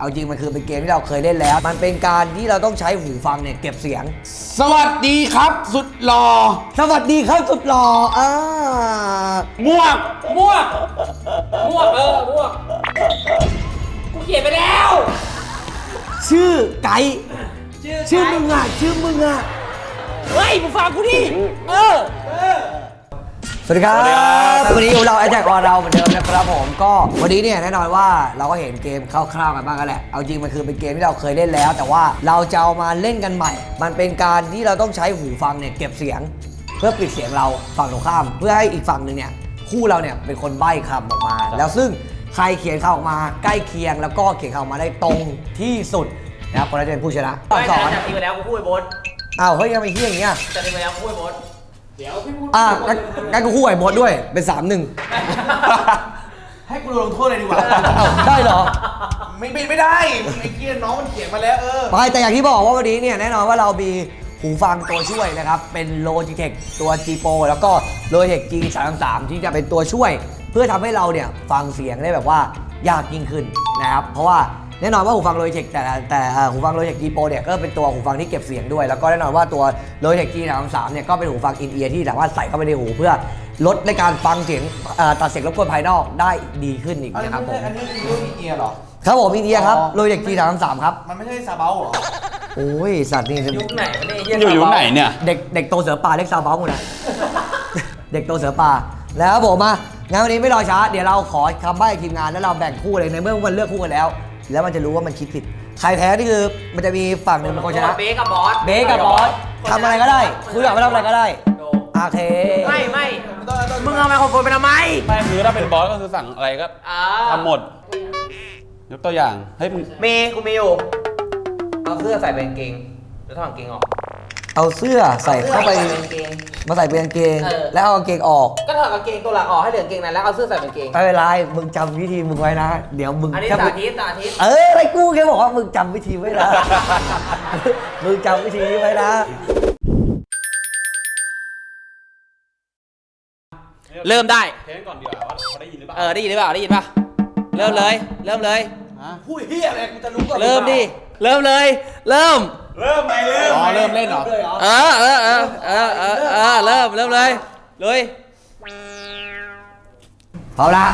เอาจริงมันคือเป็นเกมที่เราเคยเล่นแล้ว มันเป็นการที่เราต้องใช้หูฟังเนี่ยเก็บเสียง สวัสดีครับ สุดหล่อสวัสดีครับสุดหล่ออ่ามวกม่วงม่วงเออม่วงกูเขียนไปแล้ว ชื่อไก่ชื่อมึงอะ ชื่อมึงอะ เฮ้ยมึงฟังกูดิ เออ สวัสดีครับ วันนี้อยู่เราไอแจ็คออนเราเหมือนเดิมนะครับผมก็วันนี้เนี่ยแน่นอนว่าเราก็เห็นเกมคร่าวๆกันบ้างกันแหละ เอาจริงมันคือเป็นเกมที่เราเคยเล่นแล้ว แต่ว่าเราจะเอามาเล่นกันใหม่ มันเป็นการที่เราต้องใช้หูฟังเนี่ยเก็บเสียง เพื่อปิดเสียงเราฝั่งตรงข้าม เพื่อให้อีกฝั่งหนึ่งเนี่ยคู่เราเนี่ยเป็นคนใบ้คำออกมา แล้วซึ่งใครเขียนคำออกมาใกล้เคียง แล้วก็เขียนคำออกมาได้ตรงที่สุดนะครับคนนั้นจะเป็นผู้ชนะไม่สอนจัดทีไปแล้วกูพูดไอ้โบสอ้าวเฮ้ยยังไม่เที่ยอย่างเงี้ยจัดทีไปแล้วกูพูดไอ้โบส เดี๋ยวพี่พูดอะงั้นงั้นกูคู่ไอ้บดด้วย เป็นสามหนึ่งให้กูโดนลงโทษเลยดีกว่าเอ้าได้เหรอ ไม่ไม่ไม่ได้ไอ้เกียน้องมันเขียนมาแล้วเออ ไปแต่อย่างที่บอกว่าวันนี้เนี่ยแน่นอนว่าเรามีหูฟังตัวช่วยนะครับ เป็น Logitech ตัว G Pro แล้วก็ Logitech G 3 3ที่จะเป็นตัวช่วย เพื่อทำให้เราเนี่ยฟังเสียงได้แบบว่า ยากยิ่งขึ้นนะครับ เพราะว่า แน่นอนว่าหูฟัง Logitech แต่แต่เอ่อหูฟัง Logitech G Pro เนี่ยก็เป็นตัวหูฟังที่เก็บเสียงด้วย แล้วก็แน่นอนว่าตัว Logitech G 3 3เนี่ยก็เป็นหูฟัง in ear ที่สามารถใส่เข้าไปในหูเพื่อลดในการฟังเสียงเอ่อตัดเสียงรบกวนภายนอกได้ดีขึ้นอีกอันนี้นะครับผมอันนี้คือรูปอีเกียเหรอครับผม in ear ครับอ๋อ Logitech G 3 3ครับมันไม่ใช่ซาเบาเหรอโอ้ยสัตว์นี่ยุคไหนวะเนี่ยไเหี้อยู่ยุคไหนเนี่ยเด็กเด็กโตเสือป่าเล็กซาวเบ้าหมดนะเด็กโตเสือป่าแล้วครับผมมางั้นวันนี้ไม่รอช้าเดี๋ยวเราขอคำใบ้ทีมงานแล้วเราแบ่งคู่เลยในเมื่อมันเลือกคู่กันแล้ว แล้วมันจะรู้ว่ามันคิดผิด ใครแพ้นี่คือมันจะมีฝั่งหนึ่งเป็นคนชนะ เบสกับบอสเบสกับบอสทำอะไรก็ได้ คุยกับไม่ทำอะไรก็ได้โดโอเคไม่ไม่มึงเอาไมโครโฟนไปทำไมไม่คือถ้าเป็นบอสก็คือสั่งอะไรก็อ่าทำหมด ยกตัวอย่างเฮ้ยมึงมีกูมีอยู่เอาเสื้อใส่เป็นกางเกงแล้วถอดกางเกงออก เอาเสื้อใส่เข้าไปอสื้อใส่เป็นกางเกง มาใส่เป็นกางเกง เออ แล้วเอากางเกงออกก็ถอดกางเกงตัวหลักออกให้เหลือกางเกงในแล้วเอาเสื้อใส่เป็นกางเกง ไม่เป็นไรมึงจำวิธีมึงไว้นะ เดี๋ยวมึงอันนี้แค่สามึงธิตสาธิต เออไอ้กูแค่บอกว่ามึงจำวิธีไว้นะ มึงจำวิธีนี้ไว้นะ เริ่มได้ เทสก่อนดีกว่าว่าเขาได้ยินหรือเปล่าเออได้ยินหรือเปล่าได้ยินป่ะ เริ่มเลย เริ่มเลยฮะพูดเฮียอะไรกูจะรู้ก่อนเริ่มดิ เริ่มเลย เริ่ม เริ่มไหมเริ่มอ๋อ เริ่มเล่นเหรอเออเออเออเออเออเออเริ่มเริ่มเลยเลยพร้อมละ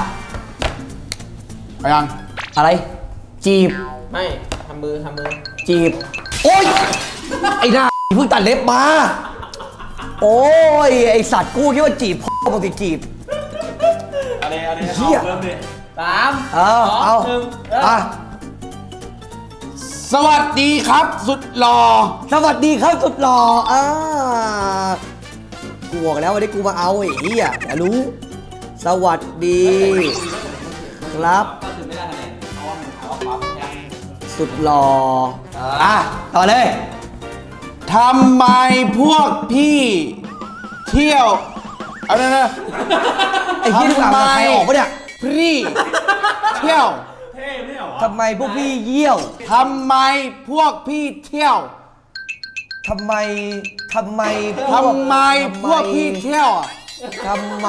ไปยังอะไร จีบ ไม่ทำมือทำมือจีบ โอ๊ย ไอ้หน้าเพิ่งตัดเล็บมา โอ้ย ไอสัตว์กูคิดว่าจีบพ่อปกติจีบ อะไรอะไรเหี้ย เริ่มดิสามเออเอาหนึ่งเริ่ม อะ สวัสดีครับ สุดหล่อสวัสดีครับสุดหล่ออ่ากูบอกแล้ววันนี้กูมาเอาไอ้เหี้ยอย่ารู้ สวัสดี ครับสุดหล่ออะต่อเลยทำไมพวกพี่ เที่ยวเอาเลยนะไอ้เหี้ยที่อ่านภาษาไทยออกปะเนี่ย พี่เที่ยว ทำไมพวกพี่เยี่ยวทำไมพวกพี่เที่ยวทำไมทำไมพวกทำไมพวกพี่เที่ยวอะทำไม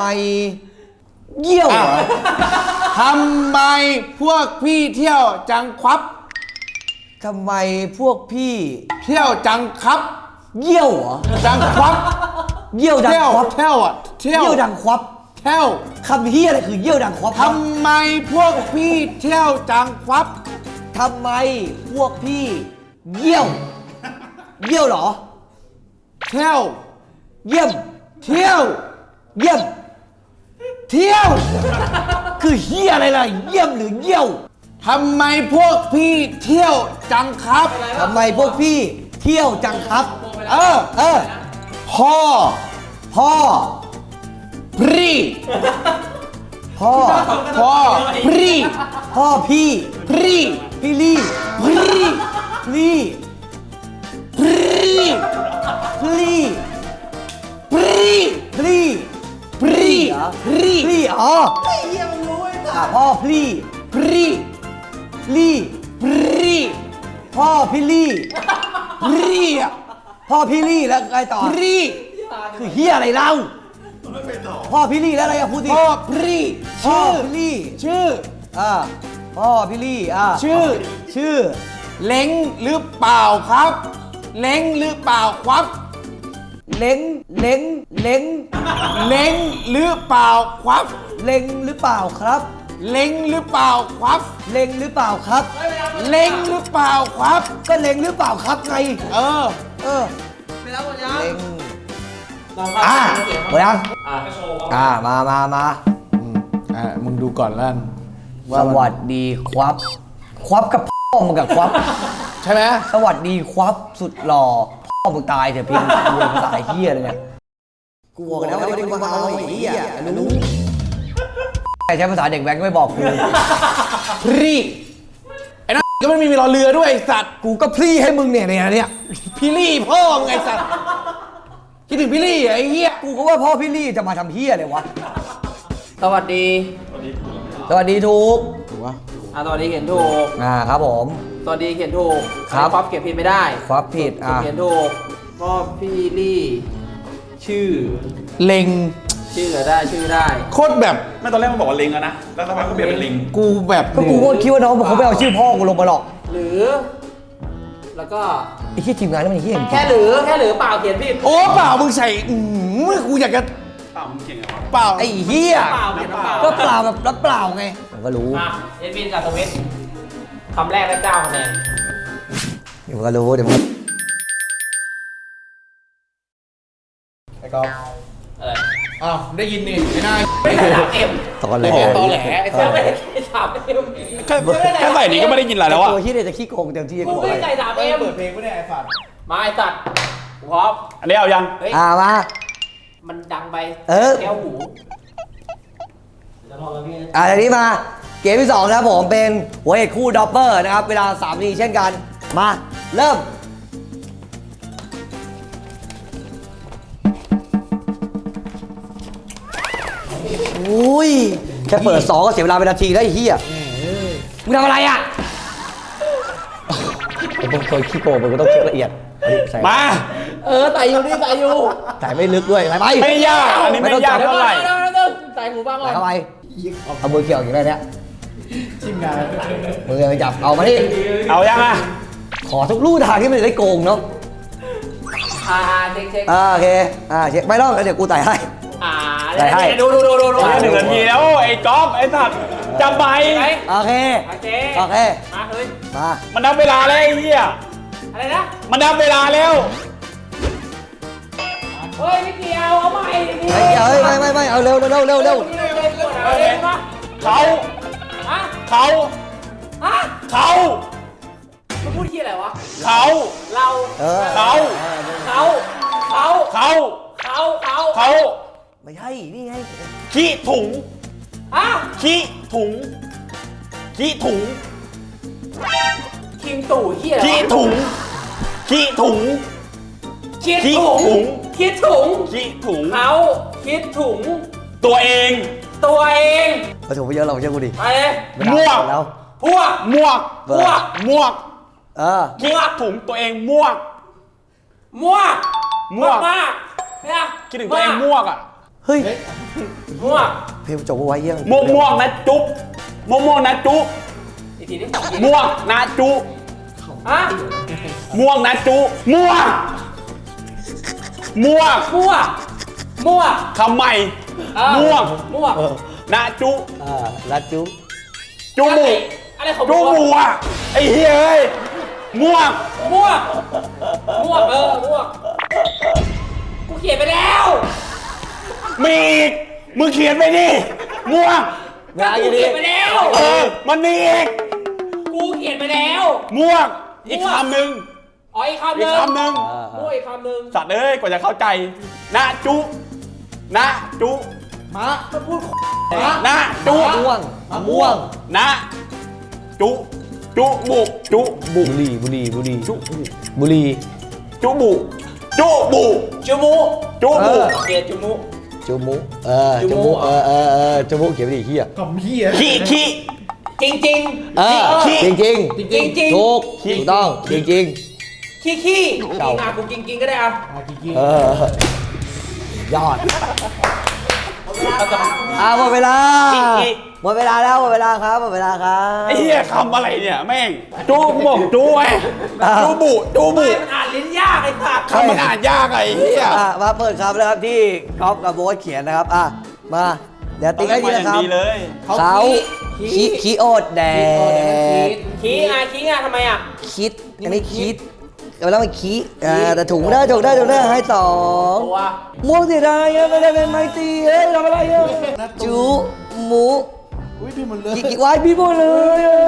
เยี่ยวเหรอทำไมพวกพี่เที่ยวจังครับ ทำไมพวกพี่เที่ยวจังครับ เยี่ยวเหรอจังครับเยี่ยวดังเที่ยวควับเที่ยวอะเที่ยวเยี่ยวดังควับ เที่ยวคำเฮียอะไรคือเยี่ยวดังควับครับทำไมพวกพี่เที่ยวจังครับทำไมพวกพี่เยี่ยว เยี่ยวเหรอ เที่ยว เยี่ยม เที่ยว เยี่ยม เที่ยว คือเฮียอะไรล่ะ เยี่ยมหรือเยี่ยวทำไมพวกพี่เที่ยวจังครับทำไมพวกพี่เที่ยวจังครับ เออ เออ พ่อ พ่อ พี่พ่อ พ่อพี่พ่อพี่พี่พี่ลี่พี่ลี่พี่ลี่พี่ลี่พี่เหรอพี่ลี่อ๋ออะพ่อพี่พี่ลี่พี่พ่อพี่ลี่พี่อะพ่อพี่ลี่แล้วไงต่อพี่คือเฮียอะไรเล่า พ่อพี่ลี่แล้วอะไรอะพูดสิพ่อพี่พ่อชื่อพี่ลี่ชื่อ อ่าพ่อพี่ลี่อ่าชื่อ ชื่อ เล้งหรือเปล่าครับ เล้งหรือเปล่าครับเล้งเล้งเล้งเล้งหรือเปล่าครับเล้งหรือเปล่าครับ เล้งหรือเปล่าครับเล้งหรือเปล่าครับ เล้งหรือเปล่าครับ ก็เล้งหรือเปล่าครับไง เออ เออไปแล้วหมดยังเล้งล องเข้าอ่าเสียงหมดยังอ่าอ่ามามามาอืมอ่ามึงดูก่อนแล้วกันสวัสดีครับควับกับพ่อมึงกับควับ ใช่ไหมสวัสดีครับสุดหล่อพ่อมึงตายเถอะเพียงกูภาษาเฮียเลยเนี่ยกูบอกแล้วว่าเด็กมาเอาไอ้เฮียรู้ใครใช้ภาษาเด็กแว้นก็ไม่บอกกูพรีไอ้นั่นก็ไม่มีรอเรือด้วยไอ้สัตว์กูก็พรี่ให้มึงเนี่ยเนี่ยเนี่ยพี่ลี่พ่อมึงไงสัตว์ คิดถึงพี่ลี่เหรอไอ้เหี้ยกูก็ว่าพ่อพี่ลี่จะมาทำเฮียเลยวะ สวัสดีสวัสดีทุกถูกปะอ่าสวัสดีเขียนถูกอ่าครับผม สวัสดีเขียนถูกครับป๊อปเขียนผิดไม่ได้ควับผิดอ่าเขียนถูกพ่อพี่ลี่ ชื่อ เล็งชื่อได้ชื่อได้ โคตรแบบไม่ตอนแรกมันบอกว่าลิงอะนะ แล้วสักพักก็เปลี่ยนเป็นลิง กูแบบก็กูก็คิดว่าน้องเขาไม่เอาชื่อพ่อกูลงมาหรอก หรือ แล้วก็ไอ้ที่ทีมงานนี่มันเฮี้ยจริงแค่หรือแค่หรือเปล่าเขียนผิดโอ้เปล่ามึงใส่อืมกูอยากจะเปล่ามึงเก่งอะวะเปล่าไอ้เฮี้ยเปล่าเขียนเปล่าก็เปล่าแบบรับเปล่าไงผมก็รู้อะเอ็ดวินกับสวิตคำแรกได้เก้าคะแนนเดี๋ยวผมก็รู้เดี๋ยวผมไอ้กอล์ฟอะไร อ้าวได้ยินนี่ไอ้นายไม่ได้ถามเอ็มตอนแรกโอ้โหตอแหลไอ้สัไม่สได้ถามเอ็มแค่แค่ใส่นี้ก็ไม่ได้ยินอะไรแล้วอะตัวที่เนี่ยจะขี้โกงเต็มที่กูกูไม่อะไรได้ใส่ถามเอ็มเปิดเพลงไม่ได้ไอ้สัตว์มาไอ้สัตว์กูพร้อมอันนี้เอายังเฮ้ยอ่ามามันดังไปเออแก้วหูอ่าทีนี้มาเกมที่สองนะครับผมเป็นหัวเอกคู่ดอปเปอร์นะครับเวลา3นาทีเช่นกันมาเริ่ม อุ้ยแค่เปิดสองก็เสียเวลาเป็นนาทีแล้วไอ้เหี้ยมึงทำอะไรอะผมเป็นคนขี้โกงผมก็ต้องคิดละเอียดเอาดิใส่มาเออใส่อยู่นี่ใส่อยู่ใส่ไม่ลึกด้วยใส่ไปไม่ยากอันนี้ไม่ยากเดี๋ยวเท่าก่ไหอนร่เดี๋ยวก่อนเดี๋ยวก่อนใส่หูบ้างก่อใส่นเข้าไปเอามือเกี่ยวอย่างไรเนี่ยทีมงานมือไปจับเอามาดิเอายังอะขอทุกลู่ทางที่มันจะได้โกงเนาะอ่าเช็คเช็คอ่าโอเคอ่าเช็คไม่ต้องเดี๋ยวกูไต่ให้ อ่าใส่ให้ ดูดูดูดูดูโอ้ยหนึ่งนาทีแล้วไอ้ก๊อฟไอ้สัตว์จำไปไหมโอเค โอเคโอเค มาเฮ้ยมา มันนับเวลาแล้วไอ้เหี้ยอะไรนะ มันนับเวลาแล้ว เฮ้ยไม่เกี่ยวเอาใหม่ดิไม่เกี่ยวเฮ้ยไม่ไม่ไม่เอาเร็วเร็วเร็วเร็วเร็วนี่เร็วเร็วเอาเร็วมาเขาฮะเขาฮะเขามันพูดที่อะไรวะ เขาเรา เออเขา เขา เขา เขา เขา เขา เขา ไม่ใช่นี่ไงขี้ถุงฮะขี้ถุงขี้ถุงคิงตู่ที่อะไรขี้ถุงขี้ถุงคิดขี้ถุถุงงคิดถุงขี้ถุงเขาคิดถุง ตัวเอง ตัวเองมาถูกไปเยอะเราเชื่อกูดิไปเลยไม่ได้มั่วแล้วพวกมวกเออมวกเออขี้ถุงตัวเองมวกมั่วมั่วมากเนี่ยคิดถึงตัวเองมวกอะ เฮ้ยมั่วเพลงจบเอาไว้เยี่ยงมวกมวกนะจุ๊บมวกมวกนะจุ๊บอีกทีนี้มวกนะจุ๊บฮะม่วงนะจุม่วงม่วงมั่วมั่วคำใหม่เออม่วงมั่วนะจุอ่าลัดจุจุหมูอะไรของจุหมูอะไอ้เฮ้ยเอ้ยม่วงมั่วมั่วเออมั่วกูเขียนไปแล้ว มีอีก มึงเขียนไปดิม่วงเวลาอกูยู่ดีเขียนไปแล้ว เออ มันมีอีก กูเขียนไปแล้ว ม่วง อีกคำหนึ่งอ๋ออีกคำหอีกนึ่งคำหนึ่งอ่ามั่วอีกคำหนึ่งสัตว์เอ้ย กว่าจะเข้าใจ นะจุนะจุมามันพูดนะจุมะม่วงมะม่วงนะจุจุบุจุบุบุหรี่บุหรี่บุหรี่จุบุบุหรี่จุบุจุบุจูมูจุเอบุอโอเคจูมู จุมุเออจุจุมุมุเออเออเออจุมุเขียนไปดิเฮียกับเฮียขี้ขี้จริงจริงเออขี้จริงจริงจริงจริงจริงถูกถูกต้องจริงจริงขี้ขี้เก่าจริงอะกูจริงจริงก็ได้อะเออยอดอ่าหมดเวลาขี้ขี้ หมดเวลาแล้วหมดเวลาครับหมดเวลาครับ ไอ้เหี้ยคำอะไรเนี่ยแม่งจูกูบอกจูไอ้อ้าวจูบุจูบุมันอ่านลิ้นยากไอ้สัตว์คำมันอ่านยากไอ้เหี้ยอะมาเปิดครับแล้วครับที่ก๊อฟกับโบ๊ทเขียนนะครับอะมาเดี๋ยวติ๊กให้ดีนะครับดีเลย เขาคิคิโอดแดกขี้ไงขี้ไงทำไมอะ คิดอันนี้คิดเอาแล้วมันคิอ่าแต่ถุงได้ถุงได้ถุงได้ให้สองตัว ม่วงเสียดายอะไม่ได้เป็นไมตรีเอ้ยทำอะไรอะจูหมู อุ้ยพี่มันเลือกกิกิวายพี่หมดเลยอะ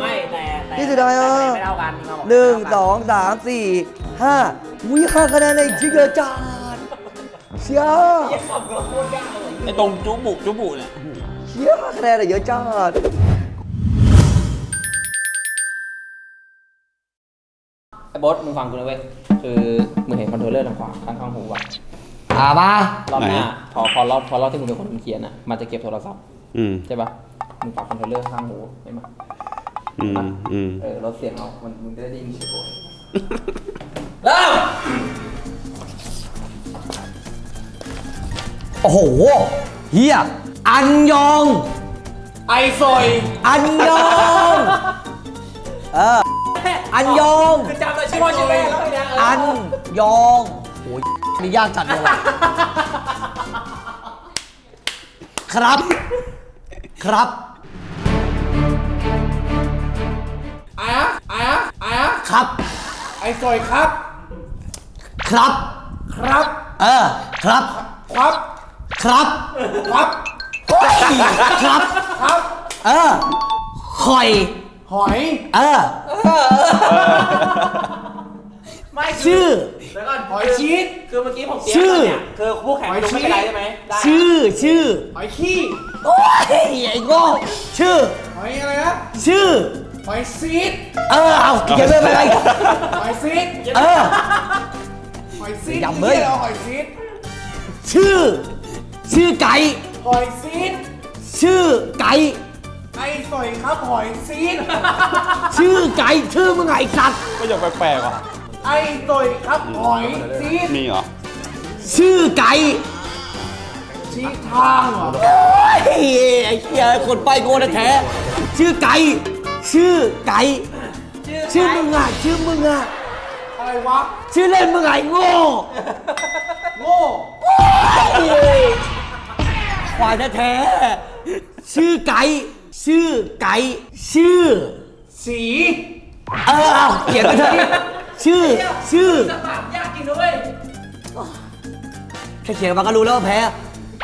ไม่แต่แต่นี่สุดท้ายอะแต่ไม่เท่ากันนี่เขาบอกหนึ่งไม่สเท่าอกันงสามสี่ห้าวิห้าคะแนนในจิกเกอร์จานเชียร์ไอ้ตรงจูบุจูบุเนี่ยเชียร์ห้าคะแนนเลยเยอะจัดไอ้บอสมึงฟังกูนะเว้ยคือมึงเห็นคอนโทรลเลอร์ทางขวาข้างข้างหูป่ะอ่ามา รอบหน้าพอพอรอบพอรอบที่มึงเป็นคนเขียนอะมันจะเก็บโทรศัพท์ อืมใช่ป่ะมึงปรับคอนโทรลเลอร์ข้างหูได้ไหมอืมอืมเออลดเสียงเอามันมึงจะได้ยินเสียงโอ้ยเริ่มโอ้โหเฮียอันยอง ไอซอยอันยอง เออ อันยอง คือจำแต่ชื่อพ่อชื่อแม่แล้วไงเนี่ยเอันยองโอ้ยนี่ยากจัดเลยว่ะครับ ครับ ไอ้อะไอ้อะไอ้อะครับไอซอยครับ ครับ ครับ เออ ครับ ครับ ครับ ครับเฮ้ยครับ ครับ เออหอย หอย เออ ไม่ชื่อเดี๋ยวก่อนหอยชีสคือเมื่อกี้ผมเตรียมชื่อมาเนี่ยคือผู้แข่งไม่รู้ไม่เป็นไรใช่ไหมได้ชื่อชื่อ หอยขี้ โอ้ยไอ้โง่ชื่อ หอยอะไรนะชื่อ หอยซีดเออเอาเขียนไปไปไปหอยซีดเออ หอยซีดยำเว้ยหี้หหอยซีดชื่อ ชื่อไก่ หอยซีดชื่อไก่ ไอซอยครับหอยซีดชื่อไก่ชื่อมึงไงไอ้สัตว์ก็ยังแปลกๆว่ะไอซอยครับหอยซีดมีเหรอชื่อไก่ ชี้ทางเหรอโอ้ยไอ้เหี้ยคนไปโง่แท้ๆชื่อไก่ชื่อไก่ชื่อมึงอะชื่อมึงอะอะไรวะชื่อเล่นมึงไงโง่โง่ควายแท้ๆชื่อไก่ชื่อไก่ชื่อ สีเออเอาเขียนไปเถอะชื่อชื่อจะปากยากกินด้วยแค่เขียนมาก็รู้แล้วว่าแพ้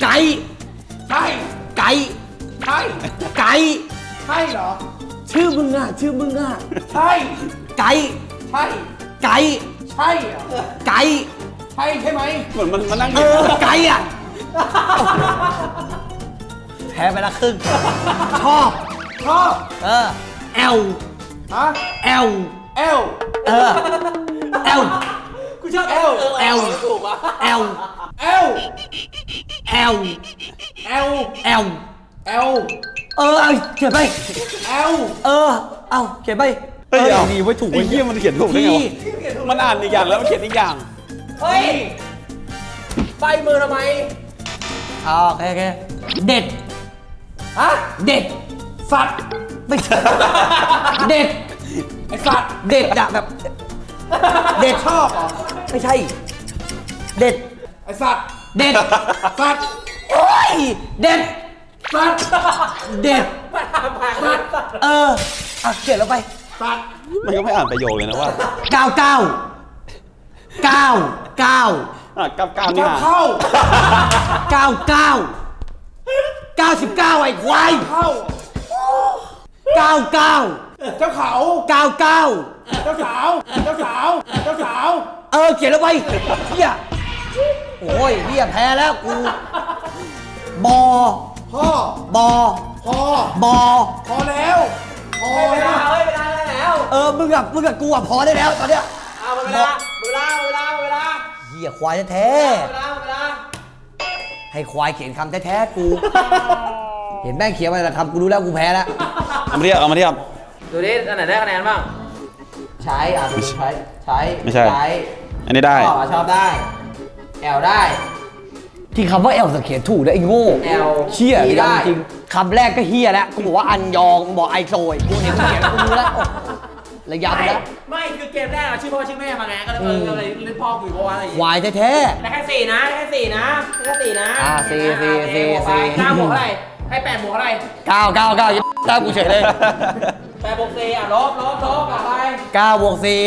ไก่ใช่ไก่ใช่ไก่ใช่เหรอ ชื่อมึงอะชื่อมึงอะใช่ไก่ใช่ไก่ใช่เหรอไก่ใช่ใช่ไหมเหมือนมันมันนั่งเออยู่อไก่อะแพ้ไปละครึ่ง ชอบ ชอบเออแอลฮะแอลเอลเออแอลกูชอบเอลเอลถูกอะแอล เอลแอลเอลแอลเอลเออเอาเขียนไปเอลเออ เอาเขียนไปเฮ้ยอเอาอดีไว้ถูกไอ้เหี้ยมันเขียนถูกได้ไงที่วะมันอ่านอีกอย่างแล้วมันเขียนอีกอย่าง เฮ้ยใบมือทำไมเอาโอเคโอเคเด็ดฮะเด็ดสัตว์ไม่ใช่เด็ดไอสัตว์เด็ดอะแบบ เด็ดชอบเหรอไม่ใช่ เด็ดไอสัตว์เด็ด สัตว์โอ้ย เด็ด สัตว์เด็ด มาทำผ่านกันเอออะเขียนลงไปสัตว์มันก็ไม่อ่านประโยคเลยนะว่าเก้าเก้าเก้าเก้าอะกับกามนี่จะอะเข้าเก้าเก้าเก้าสิบเก้าไอ้ควายเข้าเก้าเก้าเจ้าเขาเก้าเก้าเจ้าสาวเจ้าสาวเจ้าสาวเออเขียนลงไปเฮีย โอ้ยเฮียแพ้แล้วกู บอ พ่อบอ พอ บอ พอแล้ว พอเวแล้ลาวเฮ้ยเวลาได้แล้วเออ มึงกับมึงกับกูอะพอได้แล้วตอนเนี้ยเอาเวลาเวลาเวลาเวลาเฮียควายแท้เวลาเวลาๆให้ควายเขียนคำแท้ๆกู เห็นแม่งเขียนมาแต่คำกูรู้แล้วกูแพ้แล้ว เอามาเทียบเอามาเทียบ ดูดิอันไหนได้คะแนนบ้าง ใช้อะดูใช้ ใช้ไม่ใช่ใช้อันนี้ได้ ชอบอะชอบได้ แอลได้ ที่คำว่าแอลสเขียนถูกนะไอ้โง่ L เชี่ย E ได้ จริงคำแรกก็เฮียแล้วกูบอกว่าอันยองกูบอกไอโซยกูเห็นเขียนกูรู้แล้วโอ้ระยำไม่แล้วไม่คือเกมแรกอะชื่อพ่อชื่อแม่มาไงก็เลยเออก็เลยเล่นพ่อกูอยู่เพราะว่าอะไรอย่างวาเงี้ยยแท้ได้แค่สี่นะได้แค่สี่นะได้แค่สี่นะอ่าสี่สี่โอเคสี่บวกไปสี่เก้าบวกเท่าไหร่ให้แปดบวกเท่าไหร่ๆเก้าเก้าเก้ายิ้มตากูเฉยเลยแปดบวกสี่อะลบลบลบกลับไปเก้าบวกสี่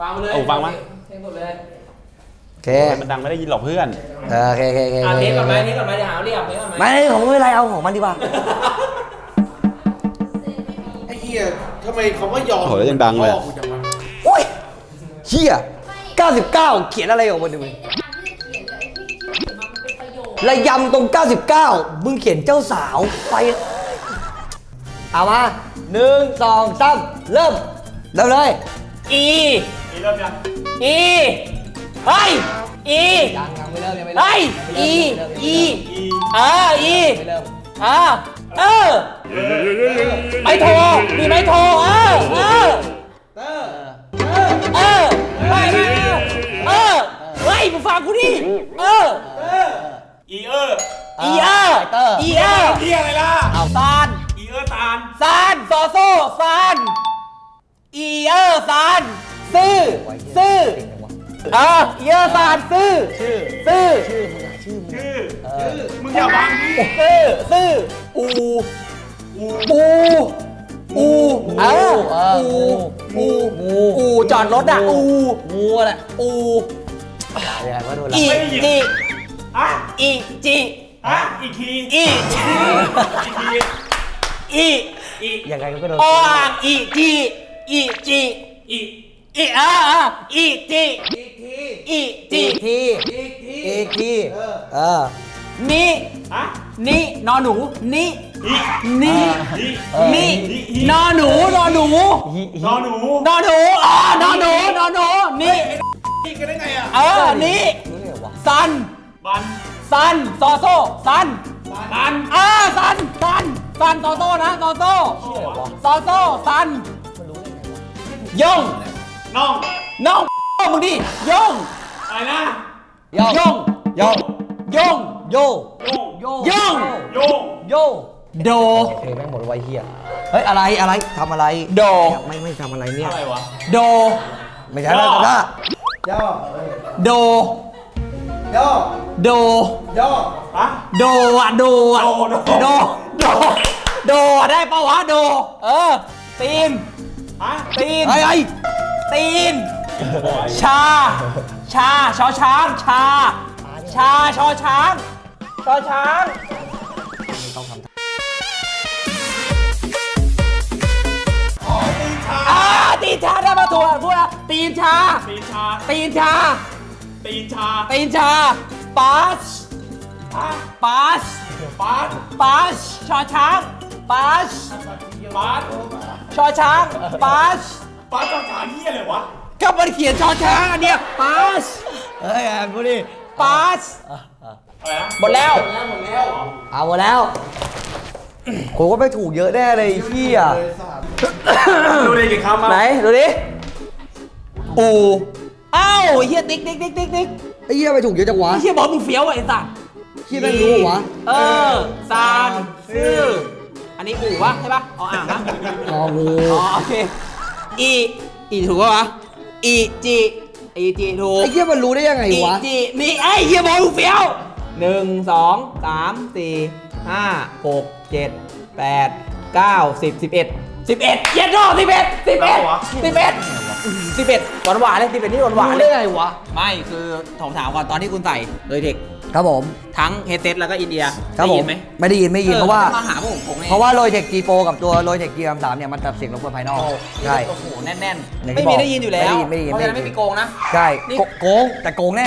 วางไปเลยเอาฟังมั้ยเทงหมดเลยโอเคมันดังไม่ได้ยินหรอกเพื่อน เออโอเคโอเคโอเคอะโอเทเคสก่อนไหมเทสก่อนไหมเดี๋ยวหาเรียบเทสก่อนไหมไม่ของไม่เป็นไรเอาของมันดีกว่า ไอ้เหี้ยทำไมคำว่ายอมโหแล้วยังดังเลยอะพ่อกูจังวะโอ้ยเฮีย99 เขียนอะไรออกมาดูระยำตรง 99 มึงเขียนเจ้าสาวไป เอามาหนึ่งสองสามเริ่ม เริ่มเลย อี อีเฮ้ยอียังยังไม่เริ่มยังไม่เริ่มเฮ้ยอีอีเอออีไม่เริ่มเออเออไม่โทรมีไม่โทรเออเออเออไม่ไม่เออเฮ้ยมึงฟังกูดิเอออีเออร์อีเอออีเออเฮียอะไรล่ะเอาซานอีเออร์ตาลซานซอโซ่ซานอีเออซาน ซื่อซื่อเอออีเออซานซื่อซื่อชื่อมึงอะชื่อมึงชื่อมึงอย่าบังดิซื่อซื่ออูอูอูเออเอออูงูงูอูจอดรถอะอูงูแหละอูยังไงก็โดนละอีจีอะอีจีอะอีกทีอีอีกทีอีอียังไงก็โดนออ่างอีจีอีจีอี อีอ่าอ่าอีจีอีจีอีกทีอีกทีเออนี่อะนี่นอนหนูนี่อีนี่อีนี่นอนหนูนอนหนูนอนหนูนอนหนูอ่านอนหนูนอนหนูนี่อีกันได้ไงอะเออนี่รู้ได้ไงวะซันบันซันซอโซ่ซันบันอ่าซันซันซันซอโซ่นะซอโซ่ซอโซ่ซันยง น้อง น้องมึงดิยงอะไรนะย่องยงย่องยงโยโยงโยย่องโยงโยโด เพลงแม่งหมดไวเฮียเฮ้ยอะไรอะไรทำอะไรโด ไม่ไม่ทำอะไรเนี่ย อะไรวะ โด ไม่ใช่แล้วนะโด ย่อโด ย่ออะโดอะโดอะโดโดโด โด โด ได้ปะวะโด เออ ตีนอะตีน ไอ้ไอ้ ตีน ชา ชาชอช้าง ชา ชาชอช้าง ชอช้างอ่าตีนชาได้มาถูกพูดนะตีนชา ตีนชา ตีนชา ตีนชาตีนชาปาสอะปาสปาดปาสชอช้างปาสปาดชอช้างปาส ปาดต้องถามเฮียอะไรวะก็มันเขียนชอช้างอันเนี้ยปาสเฮ้ยแอบกูดิปาสอะไรนะหมดแล้วเอาหมดแล้วกูก็ไม่ถูกเยอะแน่เลยไอ้เฮียดูดิกี่คำมาไหนดูดิอูอ้าวไอ้เฮียติ๊กติ๊กติ๊กติ๊กติ๊กไอ้เฮียไปถูกเยอะจังวะไอ้เฮียบอกมึงเฟี้ยวอะไอ้สัสเฮียแม่งรู้เหรอวะเออซานซื่ออันนี้อูวะใช่ปะอ๋ออ่างนะงองู อ๋อโอเค อีอีถูกปะวะอีจีอีจีถูกไอ้เฮียมันรู้ได้ยังไงอีวะจีมีไอ้เฮียบอลลูกเฟี้ยวหนึ่งสองสามสี่ห้าหกเจ็ดแปดเก้าสิบสิบเอ็ดสิบเอ็ดเย็นโน่สิบเอ็ดสิบเอ็ดสิบเอ็ดสิบเอ็ดหวานหวานๆเลยสิบเอ็ดนี่หวานหวานรู้ๆเลได้ย ไงวะ ไม่คือผมถามก่อนตอนที่คุณใส่เลยเทค ครับผมทั้งเฮดเซตแล้วก็อินเดียครับได้ผยิมนไหมไม่ได้ยินไม่ได้ยินเพราะว่าออมาหาพวกผมผมไงเพราะว่าโรยเทคจีโปกับตัวโรยเทคจีสามเนี่ยมันตัดเสียงรบกวนภายนอกใช่โอ้โหแน่นอย่างๆที่ไม่มีบอกได้ยินอยู่แล้วไม่ได้ยินเพราะฉะนั้นไม่ไม่ได้ยินมีโกงนะใช่นี่โกโกงแต่โกงแน่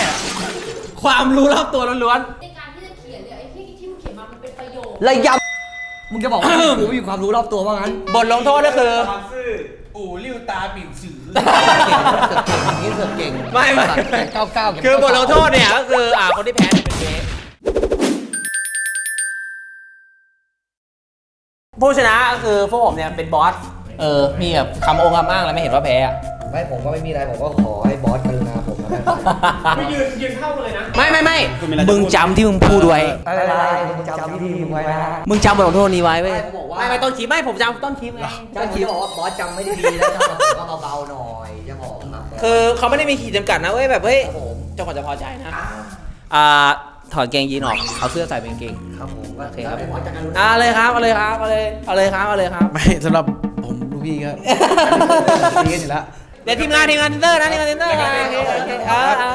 ความรู้รอบตัวล้วนในการที่จะเขียนเนี่ยไอ้ที่ที่มึงเขียนมามันเป็นประโยคระยำมึงจะบอกว่ากูไม่มีความรู้รอบตัวว่างั้นๆบทลงโทษก็คือความซื่ ออู่ลิ้วตาปิ่วสือ เก่งเสือกเก่งไม่ไม่ เก้าเก้าเก็บคือบทลงโทษเนี่ยก็คืออ่าคนที่แพ้เนี่ยเป็นเวฟผู้ชนะก็คือพวกผมเนี่ยเป็นบอส เออ มีแบบคำองค์คำอ้างอะไรไม่เห็นว่าแพ้อะไม่ผมก็ไม่มีอะไรผมก็ขอให้บอสกรุณาผมนะไม่ ยืนยืนเท่ากันเลยนะ ไม่ไม่ไม่มึงจำที่มึงพูดไว้ ไม่เป็นไรมึงจำที่พี่ไว้นะมึงจำบทลงโทษนี้ไว้เว้ยไม่ผมบอกว่า ไม่ไม่ต้นคลิปไม่ผมจำต้นคลิปไงเจ้าต้นคคิลิดปบอกว่าบอสจำไม่ได้ดีแล้วจำผมก็เบาๆหน่อยจะบอกครับคือเขาไม่ได้มีขีดจำกัดนะเว้ยแบบเฮ้ยครับผมเจ้าของจะพอใจนะอ่าถอดเกงยีนออกเอาเสื้อใส่เป็นกางเกง ครับผมโอเคครับแล้วบอสจะการุณาอ่าเลยครับเอาเลยครับเอาเลยเอาเลยครับเอาเลยครับ ไม่สำหรับผมลูกพี่ครับดีกันอยู่แล้ว เดี๋ยวทีมงานทีมงานเทนเตอร์นะทีมงานเทนเตอร์นะโอเคโอเคอ่าอ่า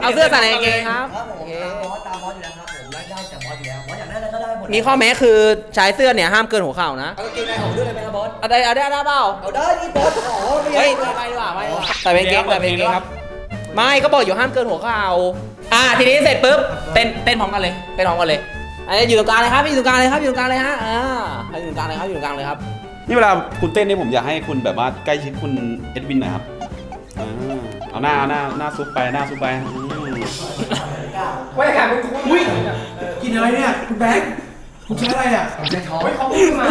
เอาเสื้อใส่ในกางเกงครับ ครับผโอมเคตามบอสตามบอสอยู่แล้วครับผมแล้วได้แต่บอสอยู่แล้วบอสอยากได้อะไรก็ได้หมดมีข้อแม้คือใช้เสื้อเนี่ยห้ามเกินหัวเข่านะเอากางเกงในของด้วยเลยไหมครับบอสเอาได้เอาได้ได้เปล่าเอาได้นี่บอสขอไม่เฮ้ยใช่ไปดีกว่าไปดีกว่าใส่เป็นกางเกงใส่เป็นกางเกงครับ ไม่ก็บอกอยู่ห้ามเกินหัวเข่าอ่าทีนี้เสร็จปุ๊บเต้นเต้นพร้อมกันเลยเต้นพร้อมกันเลยอันนี้อยู่ตรงกลางเลยครับอยู่ตรงกลางเลยครับอยู่ตรงกลางเลยฮะอ่าให้อยู่ตรงกลางเลยครับอยู่ตรงกลางเลยครับ นี่เวลาคุณเต้นนี่ผมอยากให้คุณแบบว่าใกล้ชิดคุณเอ็ดวินหน่อยครับอ่าเอาหน้าเอาหน้าหน้าซุปไปหน้าซุปไปอืมกินอะไรเนี่ยคุณแบงค์คุณใช้อะไรอะผมจะท้อง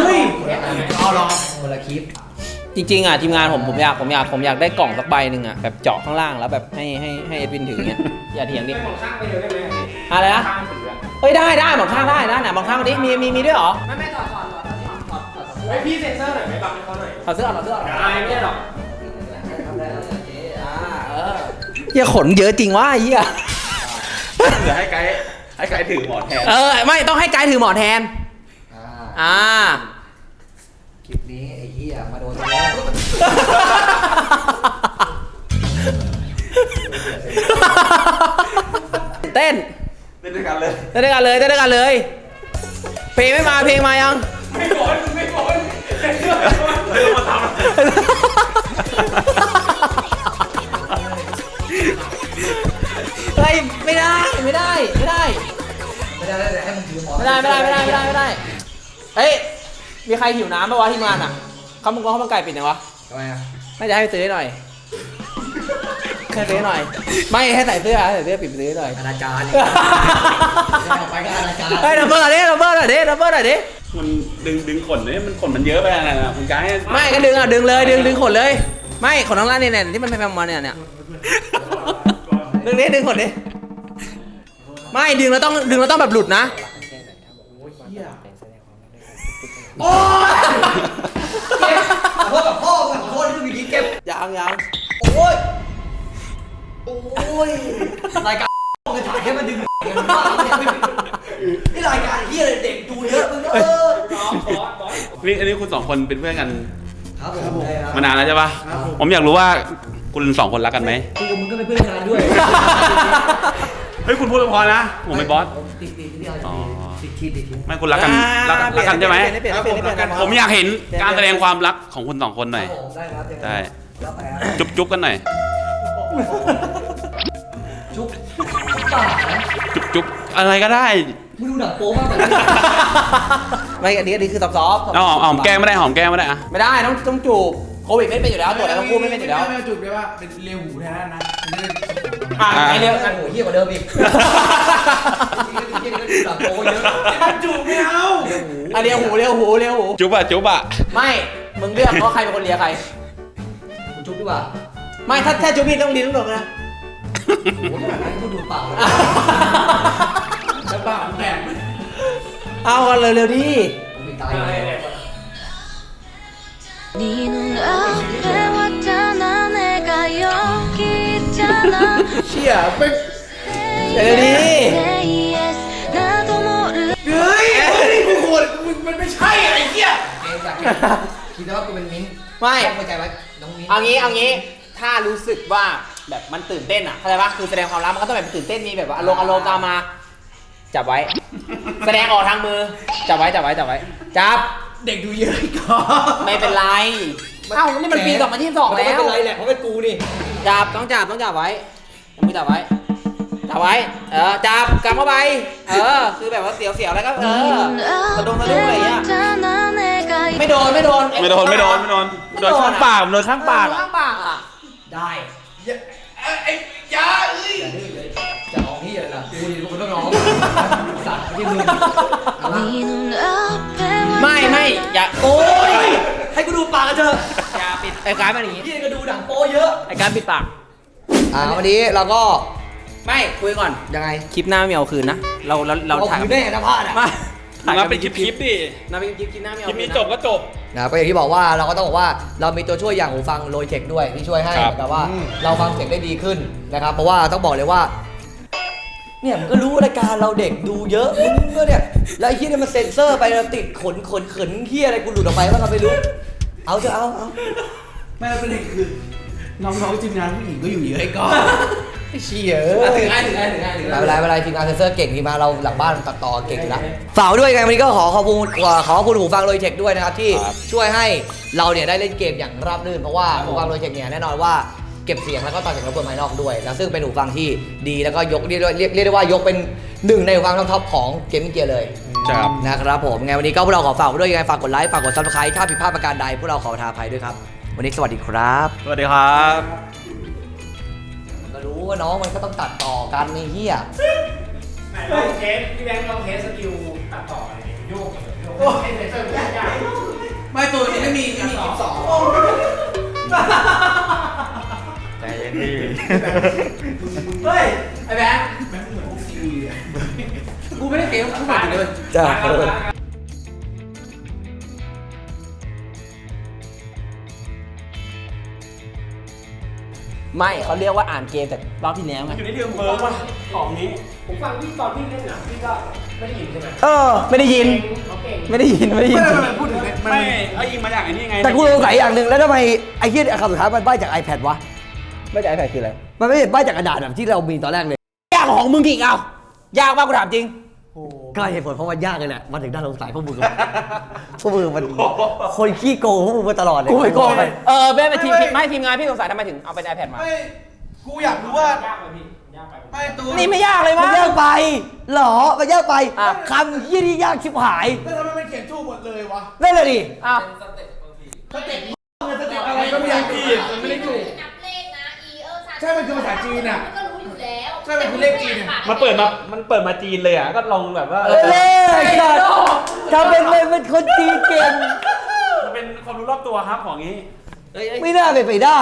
เฮ้ยเอาหรอคนละคลิปจริงๆอะทีมงานผมผมอยากผมอยากผมอยากได้กล่องสักใบหนึ่งอะแบบเจาะข้างล่างแล้วแบบให้ให้ให้เอ็ดวินถือเงี้ยอย่าเถียงดิอะไรนะเฮ้ยได้ได้หมอนข้างได้นะไหนหมอนข้างมาดิมีมีมีด้วยเหรอ ไม่ไม่ถอดถอดถอดถอดถอดถอด ไอพี่เซ็นเซอร์หน่อยไหมบังให้เขาหน่อยถอดเสื้อถอดเสื้ออายไม่ได้หรอกอ่าเออเหี้ยขนเยอะจริงวะไอ้เหี้ยเดี๋ยวให้ไกด์ให้ไกด์ถือหมอนแทน เออไม่ต้องให้ไกด์ถือหมอนแทน อ่าอ่า คลิปนี้ไอ้เหี้ยมาโดนแล้ว เต้นเล่นด้วยกันเลย เต้นด้วยกันเลยเต้นด้วยกันเลย เพลงไม่มาเพลงมายัง ไม่โกนไม่โกนเรื่องมาทำเฮ้ยไม่ได้ไม่ได้ไม่ได้ ไม่ได้แล้วเดี๋ยวให้มึงถือหมอนไม่ได้ไม่ได้ไม่ได้ไม่ได้ไม่ได้เอ้ยมีใครหิวน้ำปะวะที่งานอะข้าวมังกรข้าวมันไก่ปิดยังวะทำไมอะไม่จะให้ไปซื้อหน่อยแค่ซื้อหน่อย ไม่ให้ใส่เสื้อใส่เสื้อปิดไปซื้อหน่อยอาจารนี่ไปก็อาจารเฮ้ยดับเบิลหน่อยดิดับเบิลหน่อยดิดับเบิลหน่อยดิ มันดึงดึงขนเนี่ยมันขนมันเยอะไปนะนะคุณไกด์ไม่ก็ดึงอะดึงเลยดึงดึงขนเลย ไม่ขนทั้างล่างเนี่ยเนี่ยที่มันเป็นมาเนี่ยเนี่ยดึงดิดึงขนดิไม่ดึงแล้วต้องดึงแล้วต้องแบบหลุดนะโอ้ยเก็บขอโทษกับพ่อก่อนขอโทษที่มึงเก็บยังยังโอ้ยโอ้ยรายการ กันถ่ายให้มันดึงกันบ้างนี่รายการเฮียอะไรเด็กดูเยอะมึงเออนี่อันนี้คุณสองคนเป็นเพื่อนกันครับผมมานานแล้วใช่ปะผมอยากรู้ว่าคุณสองคนรักกันไหมกูกับมึงก็เป็นเพื่อนกันด้วยเฮ้ยคุณพูดพอนะผมเป็นบอสติดติดที่เอ๋อติดทีติดทีไม่คุณรักกันรักกันรักกันใช่ไหมผมอยากเห็นการแสดงความรักของคุณสองคนหน่อยได้ครับได้จุ๊บจุ๊บกันหน่อยจุ๊บ ป่านะจุ๊บจุ๊บอะไรก็ได้มึงดูหนังโป๊มากกว่านี้ไม่อันนี้อันนี้คือซอฟต์ซอฟต์เอาหอมหอมแก้มไม่ได้หอมแก้มไม่ได้อะไม่ได้ต้องต้องจูบโควิดไม่เป็นอยู่แล้วตรวจแล้วทั้งคู่ไม่เป็นอยู่แล้วไม่จุดเลยว่าเป็นเรียวหูแทนนะไม่ได้อะไอเดียวโอ้โหเฮียกว่าเดิมอีกเฮียก็ดูหนังโป๊เยอะจุดไม่เอาอันเดียวหูเดียวหูเดียวหูจุ๊บอะจุ๊บอะไม่มึงเลือกว่าใครเป็นคนเลียใครกูจุ๊บดีกว่าไม่ถ้าถ้าจูบพี่ต้องดีต้องโดนนะ โอ้ยอย่างนั้นกูดูปากเลย แล้วเปล่าแตก เอากันเร็วๆดิ กูปิดตาอยู่เลย 네 눈앞에 왔잖아 내가 여기 있잖아 เชี่ยเป็น เร็วๆดิ Say yes 나도 모르 เฮ้ยเฮ้ยกูโกรธมึงมันไม่ใช่ไอ้เหี้ย เองอยากคิดว่ากูเป็นมิ้นท์ ไม่ ต้องไปใจไว้น้องมิ้นท์ เอางี้เอางี้ ถ้ารู้สึกว่า แบบมันตื่นเต้นอะเข้าใจปะคือแสดงความรักมันก็ต้องแบบตื่นเต้นมีแบบว่าอารมณ์อารมณ์ตามมา จับไว้ แสดงออกทางมือ จับไว้จับไว้จับไว้ จับ เด็กดูเยอะก่อไม่เป็นไรเอ้านี่มันปีสองพันยี่สิบสองแล้ว ไม่เป็นไรแหละเพราะเป็นกูนี่ จับต้องจับต้องจับไว้ต้องมืจับไว้ จับไว้ เออจับกำเข้าไป เออ คือแบบว่าเสียวเสียวแล้วก็เออสะดุ้งะดุ้งอะไรอย่างเงี้ยไม่โดนไม่โดนไม่โดนไม่โดนไม่โดนโดนข้างปากโดนข้างปากข้างปากอะได้ ไอ้ยาเอ้ยจะออกที่อะไรล่ะดูนี่กูเป็นลูกน้องสัตว์ที่มึงอไม่ไม่อย่าโอ้ยให้กูดูปากกันเถอะอย่าปิดไอ้การมันอย่างงี้พี่ก็ดูดังโป้เยอะ ไอ้การปิดปากอ่าวันนี้เราก็ไม่คุยก่อนยังไงคลิปหน้าไม่เอาคืนนะเราเราเราถ่าย เอาคืนแน่นะพลาดอะ มาถ่ายเป็นคลิปๆดิ มาเป็นคลิปๆคลิปหน้าไม่เอาคลิปนี้จบก็จบ นะก็อย่างที่บอกว่าเราก็ต้องบอกว่าเรามีตัวช่วยอย่างหูฟังโลเทคด้วยที่ช่วยให้ครับแต่ว่าเราฟังเสียงได้ดีขึ้นนะครับ เพราะว่าต้องบอกเลยว่า เนี่ยมันก็รู้ว่ารายการเราเด็กดูเยอะมึงก็เนี่ยแล้วไอ้เฮียเนี่ยมันเซ็นเซอร์ไปแล้วติดขนขนขนเฮียอะไรกูหลุดออกไปว่าเราไม่รู้ เอาเถอะเอาเอา ไม่แล้วประเด็นคือ น้องๆทีมงานผู้หญิงก็อยู่เยอะไอ้ก้อน ไอ้เชี่ยถึงไอ้ถึงไอ้ถึงไอ้ถึงไม่เป็นไรไม่เป็นไรทีมงานเซนเซอร์เก่งทีมงานเราหลังบ้านตัดต่อเก่งอยู่แล้วฝากไว้ด้วยไงวันนี้ก็ขอขอบคุณขอขอบคุณหูฟังโลเทคด้วยนะครับที่ครับช่วยให้เราเนี่ยได้เล่นเกมอย่างราบรื่นเพราะว่าหูฟังโลเทคเนี่ยแน่นอนว่าเก็บเสียงแล้วก็ตัดเสียงรบกวนภายนอกด้วย แล้วซึ่งเป็นหูฟังที่ดีแล้วก็ยกเรียกได้เรียกเรียกได้ว่ายกเป็นหนึ่งในหูฟังท็อปๆของเกมมิ่งเกียร์เลยครับ นะครับผมไงวันนี้ก็พวกเราขอฝากไว้ด้วยยังไงฝากกดไลค์ฝากกดซับสไครต์ถ้าผิดพลาดประการใดพวกเราขอประทานอภัยด้วยครับวันนี้สวัสดีครับ สวัสดีครับก็ รู้ว่าน้องมันก็ต้องตัดต่อกันในเฮียลองเทสพี่แบงค์ลองเทสสกิลตัดต่ออะไรโยกโยกให้เซนเซอร์ยากยากไม่ตัวนี้ไม่มีไม่มีคลิปสองใจเย็นดีเฮ้ยไอ้แบงค์แม่งเหมือนพวกซีรีส์เลยกูไม่ได้เกมกูบอกอยู่เลยจ้า ไม่เขาเรียกว่าอ่านเกมแต่รอบที่แล้วไงอยู่ในเรื่องเบิร์กว่ะของนี้ ผมฟังพี่ตอนพี่เล่นหนังพี่ก็ไม่ได้ยินใช่ไหมเออ ไม่ได้ยิน เขาเก่งไม่ได้ยินไม่ได้ยิน ไม่ได้มันพูดถึงเนี่ยมันไม่เอายิงมาจากไอ้นี่ไงแต่กูสงสัยอย่างหนึ่งแล้วทำไมไอ้เฮียคำสุดท้ายมันใบ้จาก iPad วะไม่ใช่ไอแพดคืออะไร มันไม่ได้ใบ้จากกระดาษแบบที่เรามีตอนแรกเลยยากกว่าของมึงอีกเอายากมากกูถามจริง ก็เหตุผลเพราะมันยากเลยแหละมันถึงน่าสงสัยพวกมึงอะ พวกมึงมันคนขี้โกงพวกมึงมาตลอดเลย กูไปโกงไปเออไม่เป็นทีมทีมไม่ทีมงานพี่สงสัยทำไมถึงเอาเป็น iPad มา ไม่กูอยากรู้ว่ายากไปพี่ยากไปไม่ตัวนี่ไม่ยากเลยมัมั้นงยากไปเหรอ มันยากไปอะ คำเฮียที่ยากชิบหายแล้วทำไมมันเขียนถูกหมดเลยวะนั่นแหละดิอ้าวสเต็ปอะไรก็ไม่อยากผิดมันไม่ได้ถูก นับเลขนะ e เออใช่มันคือภาษาจีนอะ มันก็รู้ อยู่แล้วใช่มันคือเลขจีนอะมันเปิดมา มันเปิดมาจีนเลยอะ ก็ลองแบบว่า เออเล่สัตว์ทำเป็นเลยเป็นคนจีนเก่งมันเป็นความรู้รอบตัวครับของนี้ ไม่น่าเป็นไปได้